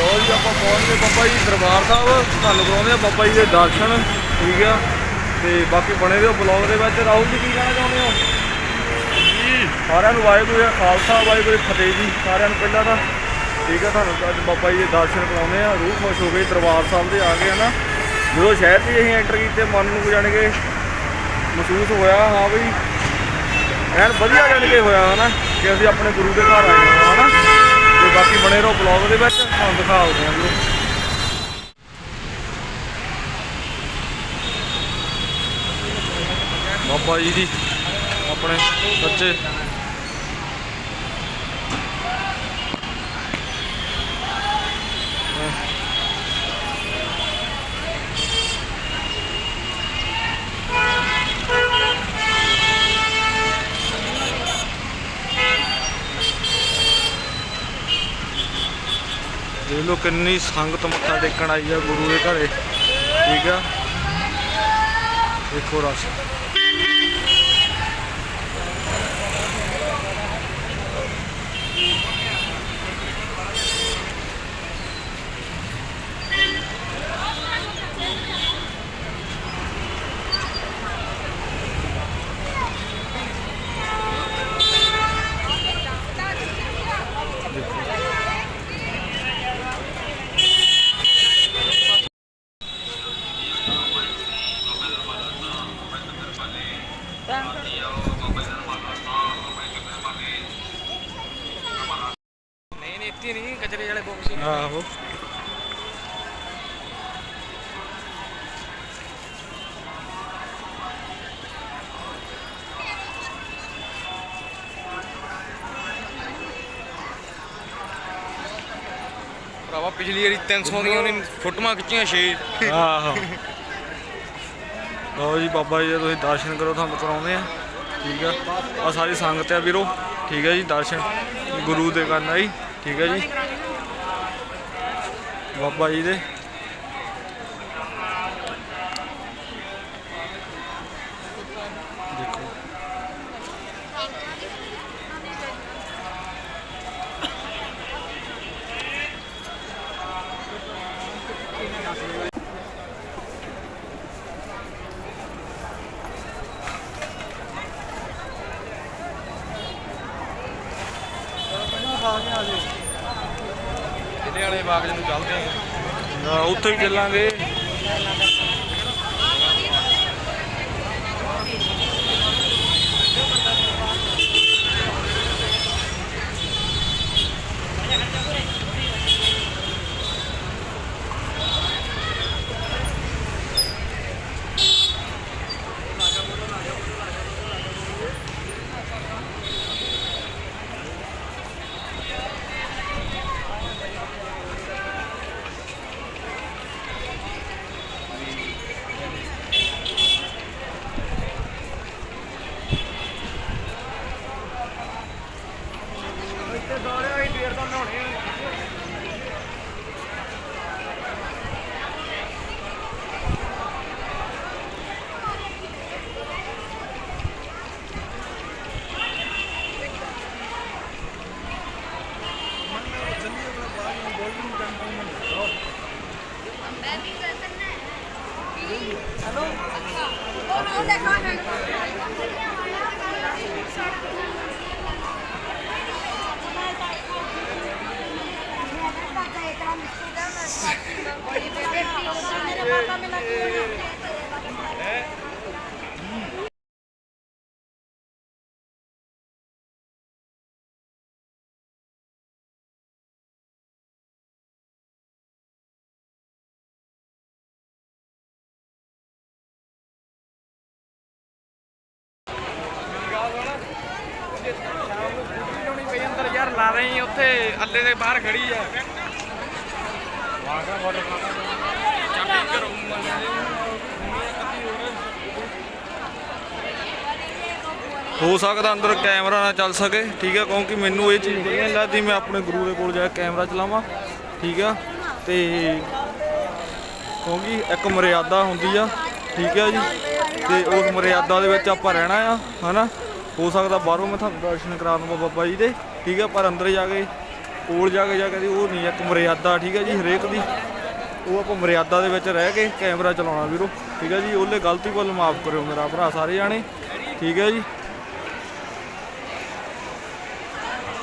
ਲੋ ਜੀ ਆਪਾਂ ਪਹੁੰਚ ਗਏ ਬਾਬਾ ਜੀ ਦਰਬਾਰ ਸਾਹਿਬ। ਤੁਹਾਨੂੰ ਕਰਾਉਂਦੇ ਆ ਬਾਬਾ ਜੀ ਦੇ ਦਰਸ਼ਨ ਠੀਕ ਆ? ਤੇ ਬਾਕੀ ਬਣੇ ਰਹੋ ਬਲੌਗ ਦੇ ਵਿੱਚ। ਰਾਹੁਲ ਜੀ ਕੀ ਕਹਿਣਾ ਚਾਹੁੰਦੇ ਹੋ? ਜੀ। ਸਾਰਿਆਂ ਨੂੰ ਵਾਹਿਗੁਰੂ ਜੀ ਖਾਲਸਾ ਵਾਹਿਗੁਰੂ ਫਤਿਹ ਜੀ ਸਾਰਿਆਂ ਨੂੰ ਪਹਿਲਾਂ ਤਾਂ ਠੀਕ ਆ ਤੁਹਾਨੂੰ ਅੱਜ ਬਾਬਾ ਜੀ ਦੇ ਦਰਸ਼ਨ ਕਰਾਉਂਦੇ ਆ। ਰੂਹ ਖੁਸ਼ ਹੋ ਗਈ ਦਰਬਾਰ ਸਾਹਿਬ ਦੇ ਆ ਗਏ ਹਨਾ ਜਦੋਂ ਸ਼ਹਿਰ 'ਚ ਅਸੀਂ ਐਂਟਰ ਕੀਤੇ ਮਨ ਨੂੰ ਜਾਣ ਕੇ ਮਹਿਸੂਸ ਹੋਇਆ ਹਾਂ ਬਈ ਐਨ ਵਧੀਆ ਜਾਣ ਕੇ ਹੋਇਆ ਹਨਾ ਕਿ ਅਸੀਂ ਆਪਣੇ ਗੁਰੂ ਦੇ ਘਰ ਆਏ ਹਾਂ ਹਨਾ। ਬਾਕੀ ਬਣੇ ਰਹੋ ਬਲੌਗ ਦੇ ਵਿੱਚ, ਤੁਹਾਨੂੰ ਦਿਖਾਉਂਦੇ ਹਾਂ ਵੀਰੋ ਬਾਬਾ ਜੀ ਦੀ, ਆਪਣੇ ਬੱਚੇ। ਦੇਖ ਲਓ ਕਿੰਨੀ ਸੰਗਤ ਮੱਥਾ ਟੇਕਣ ਆਈ ਆ ਗੁਰੂ ਦੇ ਘਰੇ। ਠੀਕ ਆ? ਦੇਖੋ ਰਸ਼। ਭਰਾਵਾ, ਪਿਛਲੀ ਵਾਰੀ 300 ਦੀਆਂ ਉਹਨੇ ਫੋਟੋਆਂ ਖਿੱਚੀਆਂ 6 ਆਹੋ। ਲਓ ਜੀ ਬਾਬਾ ਜੀ ਦੇ ਤੁਸੀਂ ਦਰਸ਼ਨ ਕਰੋ, ਤੁਹਾਨੂੰ ਕਰਾਉਂਦੇ ਆ ਠੀਕ ਆ। ਆ ਸਾਰੀ ਸੰਗਤ ਆ ਵੀਰੋ। ਠੀਕ ਹੈ ਜੀ, ਦਰਸ਼ਨ। ਗੁਰੂ ਦੇ ਕਰਨਾ ਜੀ। ਠੀਕ ਹੈ ਜੀ। ਬਾਬਾ ਜੀ ਦੇ ਦੇਖੋ ਜਿਹਦੇ ਵਾਲੇ ਬਾਗ ਨੂੰ ਚੱਲਦੇ ਆ? ਆ, ਉੱਥੇ ਹੀ ਚੱਲਾਂਗੇ ਲਾਉਣੀ ਪਈ ਅੰਦਰ ਯਾਰ ਲਾ ਰਹੀ ਉੱਥੇ ਅੱਲੇ ਦੇ ਬਾਹਰ ਖੜੀ ਆ ਵਾਗਾ ਵਾਟਰ ਚਾਬੀ ਘਰੋਂ ਹੋ ਸਕਦਾ ਅੰਦਰ ਕੈਮਰਾ ਨਾ ਚੱਲ ਸਕੇ, ਠੀਕ ਹੈ ਕਿਉਂਕਿ ਮੈਨੂੰ ਇਹ ਚੀਜ਼ ਵਧੀਆ ਨਹੀਂ ਲੱਗਦੀ, ਮੈਂ ਆਪਣੇ ਗੁਰੂ ਦੇ ਕੋਲ ਜਾ ਕੇ ਕੈਮਰਾ ਚਲਾਵਾਂ, ਠੀਕ ਆ? ਤੇ ਕਿਉਂਕਿ ਇੱਕ ਮਰਿਆਦਾ ਹੁੰਦੀ ਆ, ਠੀਕ ਆ ਜੀ? ਤੇ ਉਸ ਮਰਿਆਦਾ ਦੇ ਵਿੱਚ ਆਪਾਂ ਰਹਿਣਾ ਆ, ਹਨਾ? ਹੋ ਸਕਦਾ ਬਾਹਰੋਂ ਮੈਂ ਤੁਹਾਨੂੰ ਦਰਸ਼ਨ ਕਰਾ ਦਵਾਂ ਬਾਬਾ ਜੀ ਦੇ, ਠੀਕ ਆ? ਪਰ ਅੰਦਰ ਜਾ ਕੇ, ਕੋਲ ਜਾ ਕੇ ਜਾ ਕੇ ਉਹ ਨਹੀਂ, ਇੱਕ ਮਰਿਆਦਾ, ਠੀਕ ਹੈ ਜੀ, ਹਰੇਕ ਦੀ। ਉਹ ਆਪਾਂ ਮਰਿਆਦਾ ਦੇ ਵਿੱਚ ਰਹਿ ਕੇ ਕੈਮਰਾ ਚਲਾਉਣਾ ਵੀਰੋ, ਠੀਕ ਹੈ ਜੀ? ਉਹਲੇ ਗਲਤੀ ਵੱਲ ਮਾਫ ਕਰਿਓ ਮੇਰਾ ਭਰਾ, ਸਾਰੇ ਜਾਣੇ, ਠੀਕ ਹੈ ਜੀ?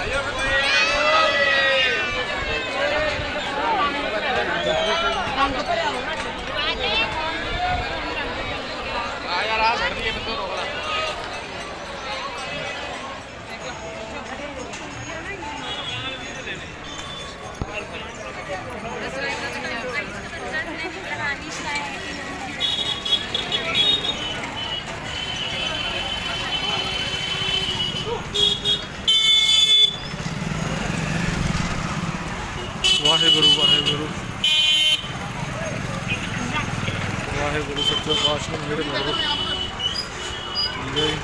ਆ ਯਾਰ ਆ ਛੱਡ ਦਈਏ ਬਿੰਦੂ ਰੋਕ ਲੈ ਵਾਹਿਗੁਰੂ ਵਾਹਿਗੁਰੂ ਵਾਹਿਗੁਰੂ ਸੱਚੇ ਪਾਤਸ਼ਾਹ ਮੇਰੇ ਮਗਰ ਠੀਕ ਹੈ ਜੀ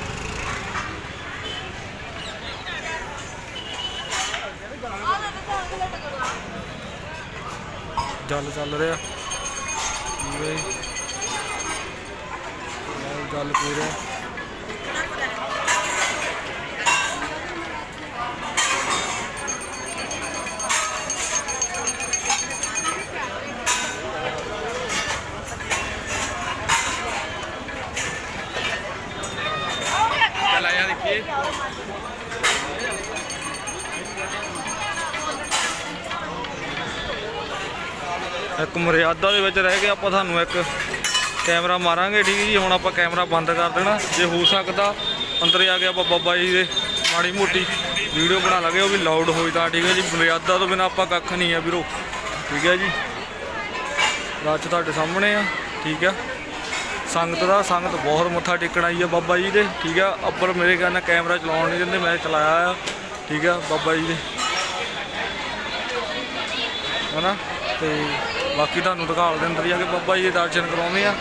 ਜਲ ਚੱਲ ਰਿਹਾ ਠੀਕ ਹੈ ਜੀ ਲਾਈਵ ਜਲ ਪੀ ਰਿਹਾ ਚੱਲ ਆ ਜਾ ਦੇਖੀਏ ਇੱਕ ਦੇ ਵਿੱਚ ਰਹਿ ਕੇ ਆਪਾਂ ਤੁਹਾਨੂੰ ਇੱਕ ਕੈਮਰਾ ਮਾਰਾਂਗੇ, ਠੀਕ ਹੈ ਜੀ? ਹੁਣ ਆਪਾਂ ਕੈਮਰਾ ਬੰਦ ਕਰ ਦੇਣਾ। ਜੇ ਹੋ ਸਕਦਾ, ਅੰਦਰ ਜਾ ਕੇ ਆਪਾਂ ਬਾਬਾ ਜੀ ਦੇ ਮਾੜੀ ਮੋਟੀ ਵੀਡੀਓ ਬਣਾ ਲਾਂਗੇ, ਉਹ ਵੀ ਲਾਊਡ ਹੋਈ ਤਾਂ, ਠੀਕ ਹੈ ਜੀ? ਮਰਿਆਦਾ ਤੋਂ ਬਿਨਾ ਆਪਾਂ ਕੱਖ ਨਹੀਂ ਆ ਵੀਰੋ। ਠੀਕ ਹੈ ਜੀ? ਰਾਤ ਤੁਹਾਡੇ ਸਾਹਮਣੇ ਆ, ਠੀਕ ਆ ਸੰਗਤ ਦਾ, ਸੰਗਤ ਬਹੁਤ ਮੱਥਾ ਟੇਕਣ ਆਈ ਆ ਬਾਬਾ ਜੀ ਦੇ, ਠੀਕ ਆ ਅੱਪਰ ਮੇਰੇ ਕਹਿੰਦਾ ਕੈਮਰਾ ਚਲਾਉਣ ਨਹੀਂ ਦਿੰਦੇ, ਮੈਂ ਚਲਾਇਆ ਆ, ਠੀਕ ਆ ਬਾਬਾ ਜੀ ਦੇ। ਹਨਾ? ਤੇ ਬਾਕੀ ਤੁਹਾਨੂੰ ਦਿਖਾਲ ਦੇ ਅੰਦਰ ਜਾ ਕੇ ਬਾਬਾ ਜੀ ਦੇ ਦਰਸ਼ਨ ਕਰਾਉਂਦੇ ਆ।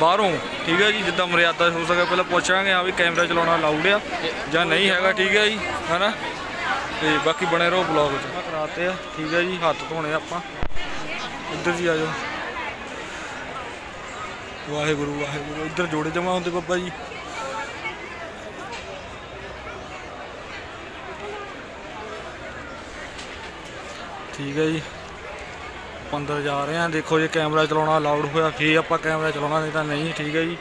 ਬਾਹਰੋਂ, ਠੀਕ ਹੈ ਜੀ, ਜਿੱਦਾਂ ਮਰਿਆਦਾ ਹੋ ਸਕੇ, ਪਹਿਲਾਂ ਪੁੱਛਾਂਗੇ ਆ ਵੀ ਕੈਮਰਾ ਚਲਾਉਣਾ ਅਲਾਉਡ ਆ ਜਾਂ ਨਹੀਂ ਹੈਗਾ, ਠੀਕ ਹੈ ਜੀ, ਹਨਾ? ਤੇ ਬਾਕੀ ਬਣੇ ਰਹੋ ਬਲੌਗ 'ਚ। ਕਰਾਤੇ ਆ, ਠੀਕ ਹੈ ਜੀ, ਹੱਥ ਧੋਣੇ ਆਪਾਂ। ਇੱਧਰ ਜੀ ਆ ਜਾਓ। ਵਾਹਿਗੁਰੂ ਵਾਹਿਗੁਰੂ, ਇੱਧਰ ਜੋੜੇ ਜਮਾ ਹੁੰਦੇ ਬਾਬਾ ਜੀ। ਠੀਕ ਹੈ ਜੀ। ਆਪਾਂ ਅੰਦਰ ਜਾ ਰਹੇ ਹਾਂ। ਦੇਖੋ ਜੇ ਕੈਮਰਾ ਚਲਾਉਣਾ ਅਲਾਉਡ ਹੋਇਆ ਫੇਰ ਆਪਾਂ ਕੈਮਰਾ ਚਲਾਉਣਾ ਨਹੀਂ ਤਾਂ ਨਹੀਂ ਠੀਕ ਹੈ ਜੀ।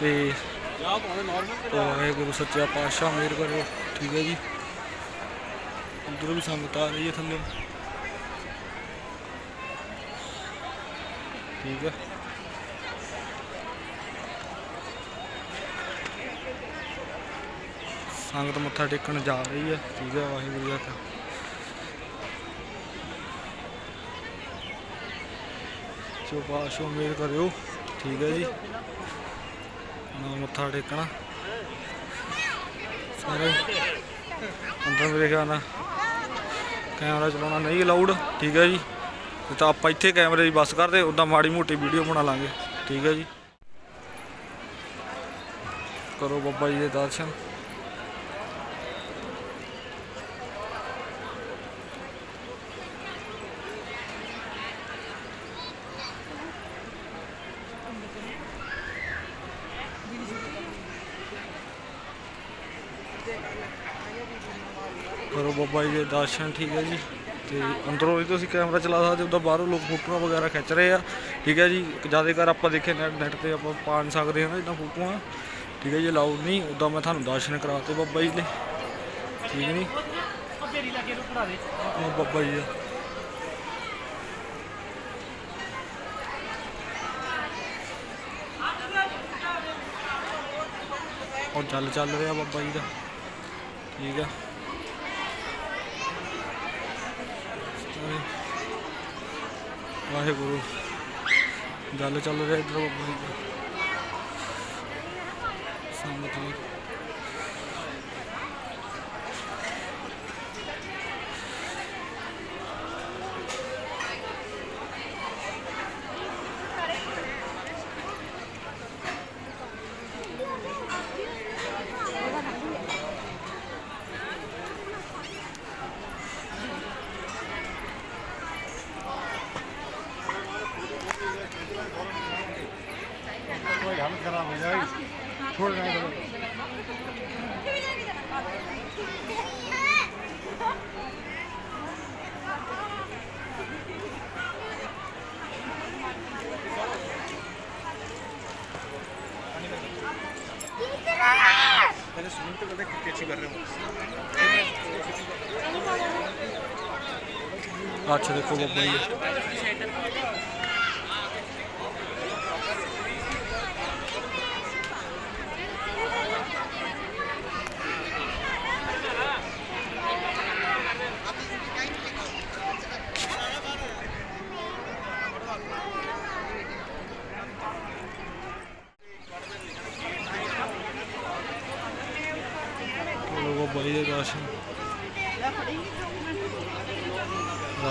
ਤੇ ਵਾਹਿਗੁਰੂ ਸੱਚਾ ਪਾਤਸ਼ਾਹ ਮਿਹਰ ਕਰਿਓ ਠੀਕ ਹੈ ਜੀ। ਅੰਦਰੋਂ ਵੀ ਸੰਗਤ ਆ ਰਹੀ ਹੈ ਥੱਲੇ। ਠੀਕ ਹੈ। ਸੰਗਤ ਮੱਥਾ ਟੇਕਣ ਜਾ ਰਹੀ ਹੈ। ਠੀਕ ਹੈ ਵਾਹਿਗੁਰੂ ਜੀ ਕਾ ਸੋ ਪਾਸ਼ੋ ਮੇਰ ਕਰਿਓ, ਠੀਕ ਹੈ ਜੀ। ਨਾ ਮੱਥਾ ਟੇਕਣਾ। ਸਾਰੇ ਅੰਦਰ ਮੇਰੇ ਖਿਆਲ ਨਾਲ ਕੈਮਰਾ ਚਲਾਉਣਾ ਨਹੀਂ ਅਲਾਉਡ ਠੀਕ ਹੈ ਜੀ। ਤਾਂ ਆਪਾਂ ਇੱਥੇ ਕੈਮਰੇ ਦੀ ਬੱਸ ਕਰਦੇ ਉਦਾਂ ਮਾੜੀ ਮੋਟੀ ਵੀਡੀਓ ਬਣਾ ਲਾਂਗੇ, ਠੀਕ ਹੈ ਜੀ। ਕਰੋ ਬਾਬਾ ਜੀ ਦੇ ਦਰਸ਼ਨ। ਕਰੋ ਬਾਬਾ ਜੀ ਦੇ ਦਰਸ਼ਨ ਠੀਕ ਹੈ ਜੀ। ਤੇ ਅੰਦਰੋਂ ਵੀ ਤੁਸੀਂ ਕੈਮਰਾ ਚਲਾ ਸਕਦੇ ਹੋ, ਉੱਦਾਂ ਬਾਹਰੋਂ ਲੋਕ ਫੋਟੋਆਂ ਵਗੈਰਾ ਖਿੱਚ ਰਹੇ ਆ। ਠੀਕ ਹੈ ਜੀ ਜ਼ਿਆਦਾਤਰ ਆਪਾਂ ਦੇਖੇ ਨੈਟ ਨੈਟ ਤੇ ਆਪਾਂ ਪਾ ਨਹੀਂ ਸਕਦੇ ਹਾਂ ਨਾ ਇਦਾਂ ਫੋਟੋਆਂ। ਠੀਕ ਹੈ ਜੀ ਅਲਾਉਡ ਨਹੀਂ, ਉੱਦਾਂ ਮੈਂ ਤੁਹਾਨੂੰ ਦਰਸ਼ਨ ਕਰਾਤੇ ਬਾਬਾ ਜੀ ਦੇ। ਠੀਕ ਨਹੀਂ ਉਹ ਬਾਬਾ ਜੀ ਦਾ। ਉਹ ਚੱਲ ਚੱਲ ਰਿਹਾ ਬਾਬਾ ਜੀ ਦਾ। ਠੀਕ ਆ ਵਾਹਿਗੁਰੂ। ਗੱਲ ਚੱਲ ਰਿਹਾ ਇੱਧਰ। ਬਾਬਾ ਜੀ। ਦਾ ਸੰਗਤ ਜੀ ਅੱਛਾ ਦੇਖੋ ਬੱਬਾ ਜੀ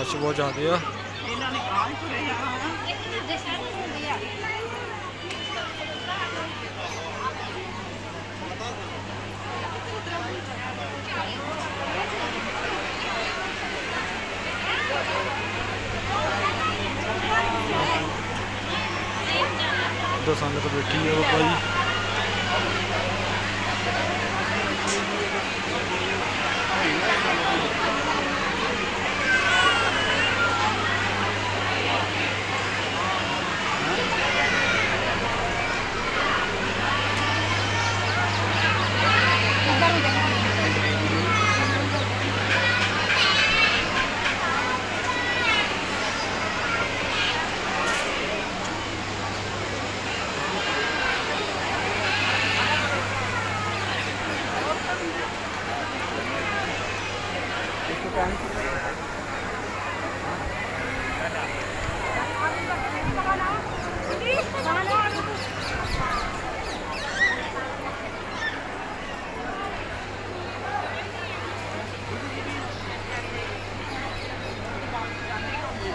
ਚਲੋ ਬੱਬਾ ਜੀ ਦੇ ਦਰਸ਼ਨ ਰਸ਼ ਬਹੁਤ ਜ਼ਿਆਦਾ ਆ। ਦੋ ਸੰਗਤ ਬੈਠੀ ਆ ਬੱਬਾ ਜੀ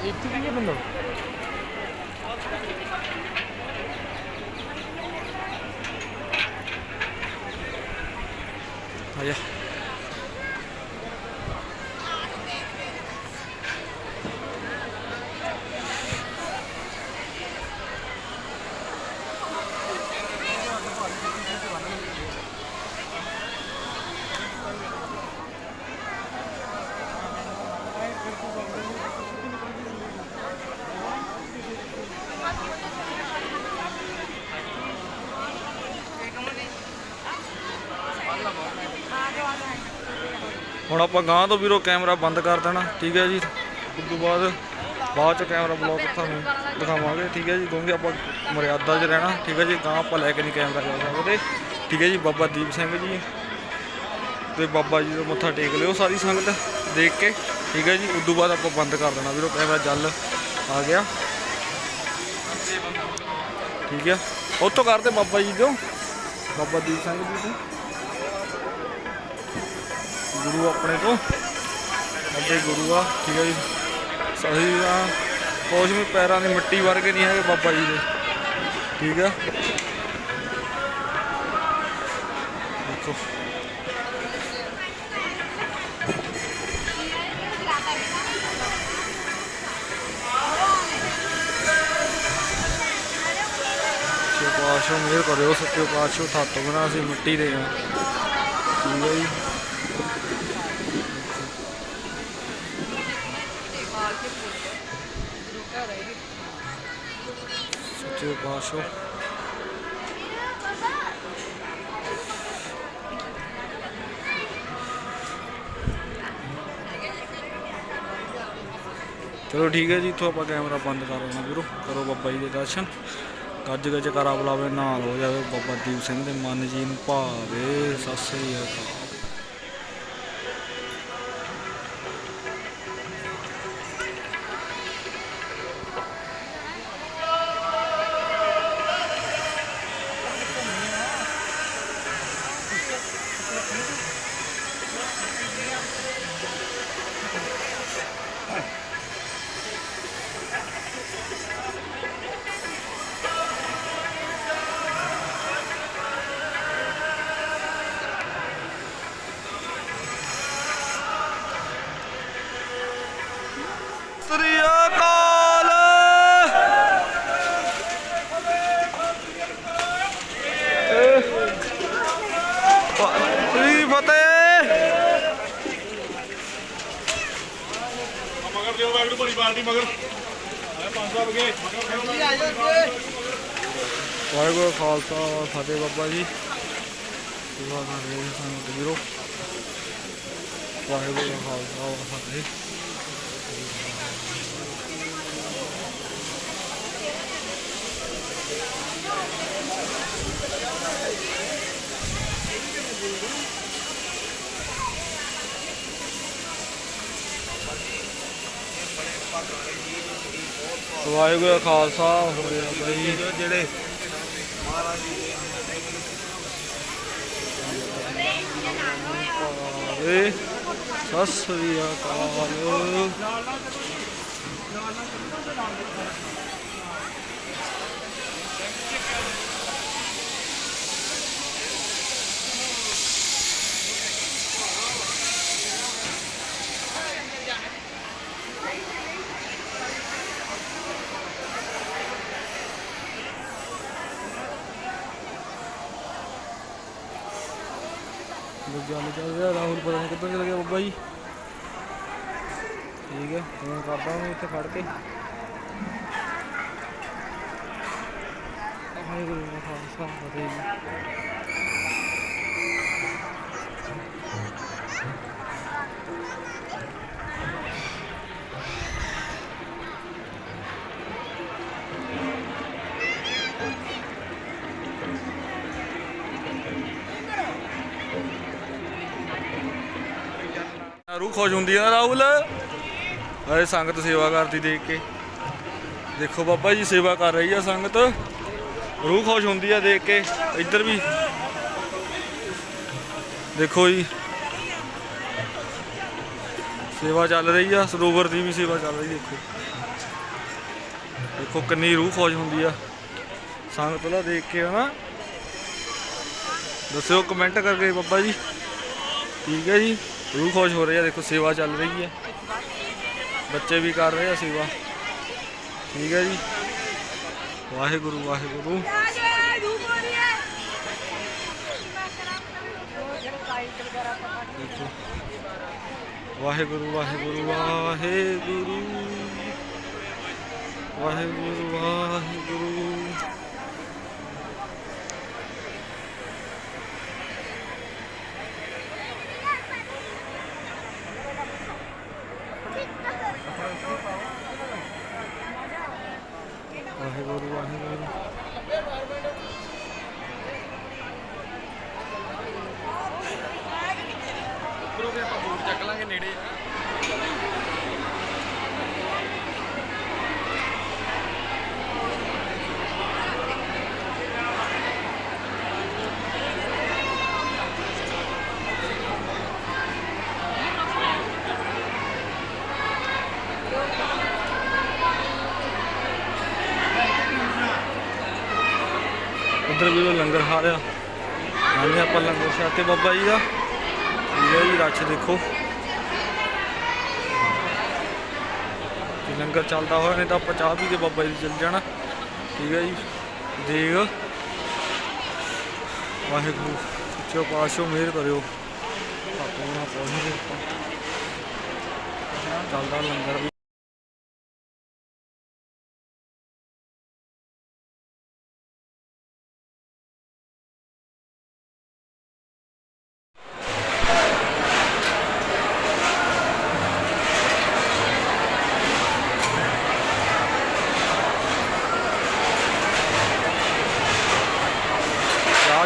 ਇੱਥੇ ਕੀ ਬੰਦਾ ਆਇਆ ਹੁਣ ਆਪਾਂ ਗਾਂ ਤੋਂ ਵੀਰੋ ਕੈਮਰਾ ਬੰਦ ਕਰ ਦੇਣਾ, ਠੀਕ ਹੈ ਜੀ। ਉਸ ਤੋਂ ਬਾਅਦ ਬਾਅਦ ਚ ਕੈਮਰਾ ਬਲੌਕ ਤੁਹਾਨੂੰ ਦਿਖਾਵਾਂਗੇ, ਠੀਕ ਹੈ ਜੀ। ਕਿਉਂਕਿ ਆਪਾਂ ਮਰਿਆਦਾ 'ਚ ਰਹਿਣਾ, ਠੀਕ ਹੈ ਜੀ। ਗਾਂ ਆਪਾਂ ਲੈ ਕੇ ਨਹੀਂ ਕੈਮਰਾ ਜਾ ਸਕਦੇ। ਠੀਕ ਹੈ ਜੀ, ਬਾਬਾ ਦੀਪ ਸਿੰਘ ਜੀ ਤੇ ਬਾਬਾ ਜੀ ਦਾ ਮੱਥਾ ਟੇਕ ਲਿਓ ਸਾਰੀ ਸੰਗਤ ਦੇਖ ਕੇ, ਠੀਕ ਹੈ ਜੀ। ਉਸ ਤੋਂ ਬਾਅਦ ਆਪਾਂ ਬੰਦ ਕਰ ਦੇਣਾ ਵੀਰੋ, ਕੈਮਰਾ ਜਲ ਆ ਗਿਆ। ਠੀਕ ਹੈ। ਉੱਥੋਂ ਕਰਦੇ ਬਾਬਾ ਜੀ ਤੋਂ ਬਾਬਾ ਦੀਪ ਸਿੰਘ ਜੀ ਤੋਂ। ਗੁਰੂ ਆਪਣੇ ਤੋਂ ਅੱਗੇ ਗੁਰੂ ਆ, ਠੀਕ ਹੈ ਜੀ। ਸਹੀ ਆ ਕੁਛ ਵੀ ਪੈਰਾਂ ਦੀ ਮਿੱਟੀ ਵਰਗੇ ਨਹੀਂ ਹੈਗੇ ਬਾਬਾ ਜੀ ਦੇ। ਠੀਕ ਆ। ਦੇਖੋ। ਸੱਚੇ ਪਾਤਸ਼ਾਹ ਮਿਹਰ ਕਰਿਓ ਸੱਚੇ ਪਾਤਸ਼ਾਹ ਥੱਤ ਬਣਾ ਸੀ ਮਿੱਟੀ ਦੇ ਆ ਠੀਕ ਹੈ ਜੀ ਸੱਚੇ ਚਲੋ ਠੀਕ ਹੈ ਜੀ, ਇੱਥੋਂ ਆਪਾਂ ਕੈਮਰਾ ਬੰਦ ਕਰ ਦੇਣਾ ਵੀਰੋ। ਕਰੋ ਬਾਬਾ ਜੀ ਦੇ ਦਰਸ਼ਨ। ਗੱਜ ਗੱਜ ਕਰਾ ਬੁਲਾਵੇ, ਨਾਲ ਹੋ ਜਾਵੇ ਬਾਬਾ ਦੀਪ ਸਿੰਘ ਦੇ ਮਨ ਜੀ ਨੂੰ ਭਾਵੇ। ਸਤਿ ਸ੍ਰੀ ਅਕਾਲ। ਬਾਲਟੀ ਮਗਰ। ਵਾਹਿਗੁਰੂ ਖਾਲਸਾ ਫਤਿਹ ਬਾਬਾ ਜੀ। ਸੇਵਾ ਕਰ ਸਾਨੂੰ ਵੀਰੋ। ਵਾਹਿਗੁਰੂ ਖਾਲਸਾ ਫਤਿਹ। ਵਾਹਿਗੁਰੂ ਖਾਲਸਾ ਹੋਰੇ ਬਾਬਾ ਜੀ। ਜਿਹੜੇ ਏ ਸਤਿ ਸ੍ਰੀ ਅਕਾਲ। ਗੱਲ ਚੱਲ ਰਿਹਾ ਰਾਹੁਲ ਪਤਾ ਨਹੀਂ ਕਿੱਧਰ ਚਲ ਗਿਆ ਬੱਬਾ ਜੀ। ਠੀਕ ਹੈ, ਫੋਨ ਕਰਦਾ ਉਹਨੂੰ ਇੱਥੇ ਖੜ ਕੇ। ਵਾਹਿਗੁਰੂ ਜੀ ਕਾ ਖਾਲਸਾ ਫਤਿਹ। ਰੂਹ ਖੁਸ਼ ਹੁੰਦੀ ਆ ਰਾਹੁਲ। ਅਰੇ ਸੰਗਤ ਸੇਵਾ ਕਰਦੀ ਦੇਖ ਕੇ। ਦੇਖੋ ਬਾਬਾ ਜੀ ਸੇਵਾ ਕਰ ਰਹੀ ਆ ਸੰਗਤ। ਰੂਹ ਖੁਸ਼ ਹੁੰਦੀ ਆ ਦੇਖ ਕੇ, ਇੱਧਰ ਵੀ। ਦੇਖੋ ਜੀ। ਸੇਵਾ ਚੱਲ ਰਹੀ ਆ, ਸਰੋਵਰ ਦੀ ਵੀ ਸੇਵਾ ਚੱਲ ਰਹੀ ਦੇਖੋ। ਦੇਖੋ ਕਿੰਨੀ ਰੂਹ ਖੁਸ਼ ਹੁੰਦੀ ਆ। ਸੰਗਤ ਦਾ ਦੇਖ ਕੇ ਹਨਾ। ਦੱਸਿਓ ਕਮੈਂਟ ਕਰਕੇ ਬਾਬਾ ਜੀ। ਠੀਕ ਹੈ ਜੀ। ਰੂਹ ਖੁਸ਼ ਹੋ ਰਹੀ ਹੈ ਦੇਖੋ ਸੇਵਾ ਚੱਲ ਰਹੀ ਹੈ ਬੱਚੇ ਵੀ ਕਰ ਰਹੇ ਆ ਸੇਵਾ ਠੀਕ ਹੈ ਜੀ ਵਾਹਿਗੁਰੂ ਵਾਹਿਗੁਰੂ ਦੇਖੋ ਵਾਹਿਗੁਰੂ ਵਾਹਿਗੁਰੂ ਵਾਹਿਗੁਰੂ ਵਾਹਿਗੁਰੂ ਵਾਹਿਗੁਰੂ ਉਧਰ ਵੀ ਲੰਗਰ ਖਾ ਰਿਹਾ ਆਨੇ ਆਪਾਂ ਲੰਗਰ ਛਾਤੇ ਬਾਬਾ ਜੀ ਦਾ। ਠੀਕ ਹੈ ਜੀ, ਰੱਛ ਦੇਖੋ। ਲੰਗਰ ਚੱਲਦਾ ਹੋਇਆ ਨਹੀਂ ਤਾਂ ਆਪਾਂ ਚਾਹ ਪੀ ਕੇ ਬਾਬਾ ਜੀ ਦੇ ਚੱਲ ਜਾਣਾ। ਠੀਕ ਹੈ ਜੀ ਦੇਗ ਵਾਹਿਗੁਰੂ, ਸੱਚੇ ਪਾਤਸ਼ਾਹ, ਮਿਹਰ ਕਰਿਓ। ਆਪਾਂ ਪਹੁੰਚ ਚੱਲਦਾ ਲੰਗਰ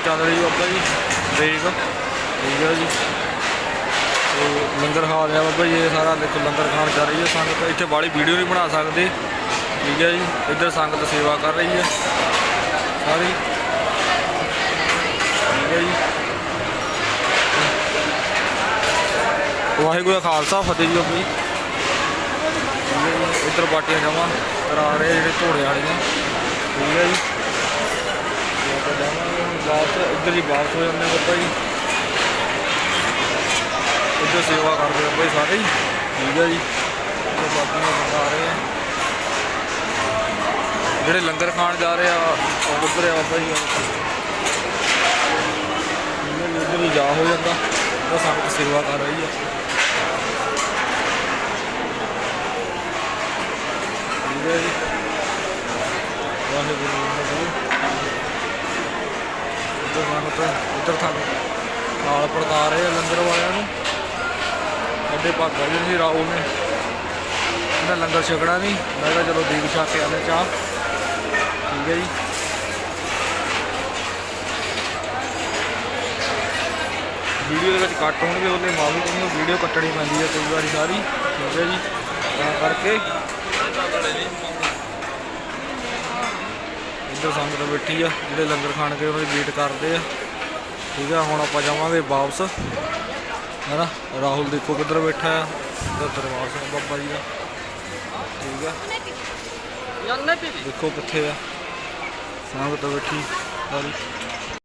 ਚੱਲ ਰਹੀ ਬਾਬਾ ਜੀ। ਦੇਖ। ਠੀਕ ਹੈ ਜੀ। ਤੇ ਲੰਗਰ ਖਾ ਰਿਹਾ ਬਾਬਾ ਜੀ, ਇਹ ਸਾਰਾ ਦੇਖੋ ਲੰਗਰ ਖਾਣ ਜਾ ਰਹੀ ਹੈ ਸੰਗਤ। ਇੱਥੇ ਬਾੜੀ ਵੀਡੀਓ ਨਹੀਂ ਬਣਾ ਸਕਦੇ। ਠੀਕ ਹੈ ਜੀ। ਇੱਧਰ ਸੰਗਤ ਸੇਵਾ ਕਰ ਰਹੀ ਹੈ ਸਾਰੀ। ਠੀਕ ਹੈ ਜੀ। ਵਾਹਿਗੁਰੂ ਦਾ ਖਾਲਸਾ, ਫਤਿਹ ਜੀ ਬਾਬਾ ਜੀ। ਠੀਕ ਇੱਧਰ ਬਾਟੀਆਂ ਜਮਾ ਕਰਾ ਰਹੇ ਜਿਹੜੇ ਘੋੜੇ ਵਾਲੀਆਂ। ਠੀਕ ਹੈ ਜੀ। ਵਾਪਸ ਇੱਧਰ ਹੀ ਵਾਪਸ ਹੋ ਜਾਂਦੇ ਬਾਬਾ ਜੀ। ਇੱਧਰ ਸੇਵਾ ਕਰਦੇ ਆ ਬਾਬਾ ਜੀ ਸਾਰੇ ਠੀਕ ਹੈ ਜੀ। ਤੇ ਬਾਕੀਆਂ ਬਤਾ ਰਹੇ ਆ ਜਿਹੜੇ ਲੰਗਰ ਖਾਣ ਜਾ ਰਹੇ ਆ ਉਹ ਉੱਧਰ ਆ ਬਾਬਾ ਜੀ। ਠੀਕ ਜੀ, ਉੱਧਰ ਹੀ ਜਾ ਹੋ ਜਾਂਦਾ। ਉਹ ਸੰਗਤ ਸੇਵਾ ਕਰ ਰਹੀ ਆ। ਹੈ ਜੀ। ਵਾਹਿਗੁਰੂ ਵਾਹਿਗੁਰੂ ਇੱਧਰ ਸੰਗਤ ਨਾਲ ਪੜਤਾ ਰਹੇ ਆ ਲੰਗਰ ਵਾਲਿਆਂ ਨੂੰ। ਅੱਡੇ ਭਾਗਾ ਜੀ ਸੀ ਰਾਹੁਲ ਨੇ। ਇਹਦਾ ਲੰਗਰ ਛਕਣਾ ਨਹੀਂ। ਮੈਂ ਕਿਹਾ ਚਲੋ ਦੀਪ ਛਕ ਕੇ ਆਨੇ ਚਾਹ। ਠੀਕ ਹੈ ਜੀ। ਵੀਡੀਓ ਦੇ ਵਿੱਚ ਕੱਟ ਹੋਣਗੇ, ਉਹਦੇ ਮਾਫੀ ਚਾਹੀਦੀ ਵੀਡੀਓ ਕੱਟਣੀ ਪੈਂਦੀ ਹੈ ਕਈ ਵਾਰੀ ਸਾਰੀ। ਠੀਕ ਹੈ ਜੀ। ਤਾਂ ਕਰਕੇ ਇੱਧਰ ਸੰਗਤ ਬੈਠੀ ਆ, ਜਿਹੜੇ ਲੰਗਰ ਖਾਣ ਕੇ ਉਹਨਾਂ ਦੀ ਵੇਟ ਕਰਦੇ ਆ। ਠੀਕ ਆ, ਹੁਣ ਆਪਾਂ ਜਾਵਾਂਗੇ ਵਾਪਸ। ਹੈਨਾ, ਰਾਹੁਲ ਦੇਖੋ ਕਿੱਧਰ ਬੈਠਾ ਆ। ਇੱਧਰ ਦਰਬਾਰ ਸਿੰਘ ਬਾਬਾ ਜੀ ਦਾ। ਠੀਕ ਆ। ਦੇਖੋ ਕਿੱਥੇ ਆ। ਸੰਗਤ ਬੈਠੀ। ਸਾਰੀ